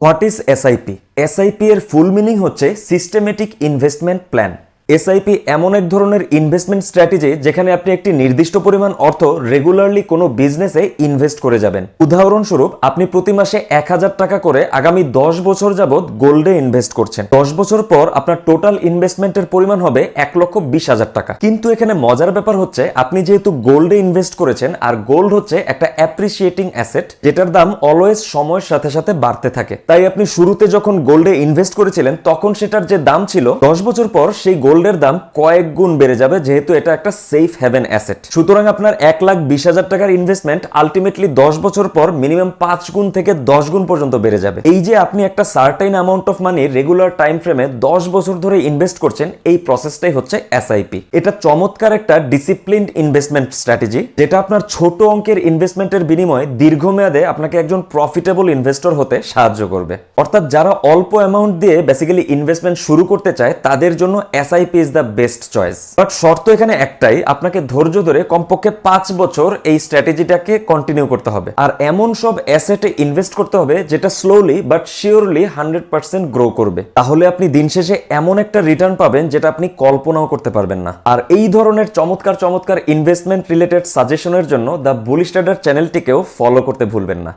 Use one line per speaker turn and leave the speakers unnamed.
What is SIP SIP এর full meaning হচ্ছে systematic investment plan SIP এমন এক ধরনের ইনভেস্টমেন্ট স্ট্র্যাটেজি যেখানে আপনি একটি নির্দিষ্ট পরিমাণ অর্থ রেগুলারলি কোনো বিজনেসে ইনভেস্ট করে যাবেন। উদাহরণস্বরূপ, আপনি প্রতি মাসে এক হাজার টাকা করে আগামী দশ বছর যাবৎ গোল্ডে ইনভেস্ট করছেন। দশ বছর পর আপনার টোটাল ইনভেস্টমেন্টের পরিমাণ হবে এক লক্ষ বিশ হাজার টাকা। কিন্তু এখানে মজার ব্যাপার হচ্ছে, আপনি যেহেতু গোল্ডে ইনভেস্ট করেছেন, আর গোল্ড হচ্ছে একটা অ্যাপ্রিসিয়েটিং অ্যাসেট যেটার দাম অলওয়েজ সময়ের সাথে সাথে বাড়তে থাকে। তাই আপনি শুরুতে যখন গোল্ডে ইনভেস্ট করেছিলেন, তখন সেটার যে দাম ছিল, দশ বছর পর সেই গোল্ডের দাম কয়েক গুণ বেড়ে যাবে, যেহেতু এটা একটা সেফ হ্যাভেন অ্যাসেট সুতরাং আপনার এক লাখ বিশ হাজার টাকার ইনভেস্টমেন্ট আলটিমেটলি দশ বছর পর মিনিমাম পাঁচ গুণ থেকে দশ গুণ পর্যন্ত বেড়ে যাবে। এই যে আপনি একটা certain amount of money regular time ফ্রেমে দশ বছর ধরে ইনভেস্ট করছেন, এই প্রসেসটাই হচ্ছে এসআইপি এটা চমৎকার একটা ডিসিপ্লিনড ইনভেস্টমেন্ট স্ট্র্যাটেজি যেটা আপনার ছোট অঙ্কের ইনভেস্টমেন্টের বিনিময়ে দীর্ঘমেয়াদে আপনাকে একজন প্রফিটেবল ইনভেস্টর হতে সাহায্য করবে। অর্থাৎ যারা অল্প অ্যামাউন্ট দিয়ে বেসিক্যালি ইনভেস্টমেন্ট শুরু করতে চায়, তাদের জন্য SIP is the best choice but শর্ত এখানে একটাই, আপনাকে ধৈর্য ধরে কমপক্ষে পাঁচ বছর এই স্ট্র্যাটেজিটাকে কন্টিনিউ করতে হবে। আর এমন সব অ্যাসেটে ইনভেস্ট করতে হবে যেটা slowly but surely hundred percent grow করবে। তাহলে আপনি দিন শেষে এমন একটা রিটার্ন পাবেন যেটা আপনি কল্পনাও করতে পারবেন না। আর এই ধরনের চমৎকার চমৎকার ইনভেস্টমেন্ট রিলেটেড সাজেশনের জন্য দ্য বুলিশ চ্যানেলটিকেও ফলো করতে ভুলবেন না।